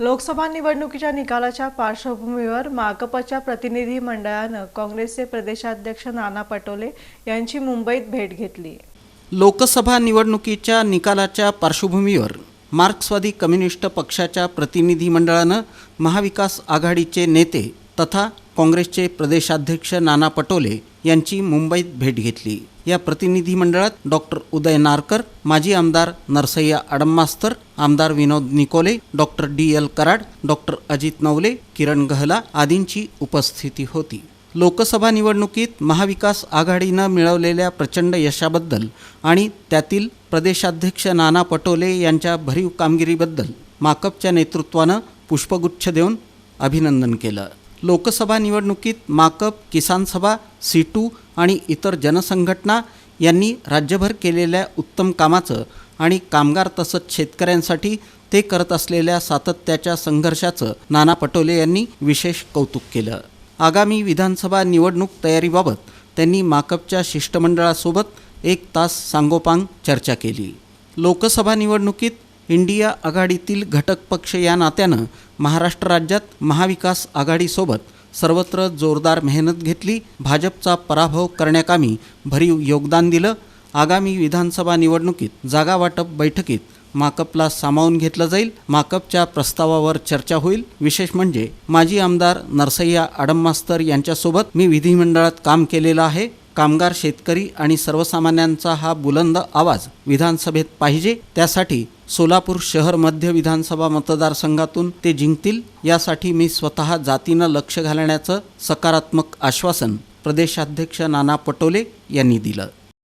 लोकसभा निवडणुकीच्या निकालाच्या पार्श्वभूमीवर माकपच्या प्रतिनिधी मंडळानं काँग्रेसचे प्रदेशाध्यक्ष नाना पटोले यांची मुंबईत भेट घेतली. लोकसभा निवडणुकीच्या निकालाच्या पार्श्वभूमीवर मार्क्सवादी कम्युनिस्ट पक्षाच्या प्रतिनिधिमंडळानं महाविकास आघाडीचे नेते तथा काँग्रेसचे प्रदेशाध्यक्ष नाना पटोले यांची मुंबईत भेट घेतली. या प्रतिनिधी मंडळात डॉक्टर उदय नारकर माजी आमदार नरसय्या अडम्मास्तर आमदार Vinod Nikole doctor D L Karad doctor Ajit Navale Kiran Gahla आदींची उपस्थिती होती. लोकसभा निवडणुकीत महाविकास आघाडीनं मिळवलेल्या प्रचंड यशाबद्दल आणि त्यातील प्रदेशाध्यक्ष नाना पटोले यांच्या भरीव कामगिरीबद्दल माकपच्या नेतृत्वानं पुष्पगुच्छ देऊन अभिनंदन केलं. लोकसभा निवडणुकीत माकप किसान सभा सीटू आणि इतर जनसंघटना यांनी राज्यभर केलेल्या उत्तम कामाचं आणि कामगार तसंच शेतकऱ्यांसाठी ते करत असलेल्या सातत्याच्या संघर्षाचं नाना पटोले यांनी विशेष कौतुक केलं. आगामी विधानसभा निवडणूक तयारीबाबत त्यांनी माकपच्या शिष्टमंडळासोबत एक तास सांगोपांग चर्चा केली. लोकसभा निवडणुकीत इंडिया आघाडीतील घटक पक्ष या नात्यानं महाराष्ट्र राज्यात महाविकास आघाडीसोबत सर्वत्र जोरदार मेहनत घेतली भाजपचा पराभव करण्याकामी भरीव योगदान दिलं. आगामी विधानसभा निवडणुकीत जागा वाटप बैठकीत माकपला सामावून घेतलं जाईल. माकपच्या प्रस्तावावर चर्चा होईल. विशेष म्हणजे माजी आमदार नरसय्या आडममास्तर यांच्यासोबत मी विधिमंडळात काम केलेलं आहे. कामगार शेतकरी आणि सर्वसामान्यांचा हा बुलंद आवाज विधानसभेत पाहिजे. त्यासाठी सोलापूर शहर मध्य विधानसभा मतदारसंघातून ते जिंकतील यासाठी मी स्वतः जातीनं लक्ष घालण्याचं सकारात्मक आश्वासन प्रदेशाध्यक्ष नाना पटोले यांनी दिलं.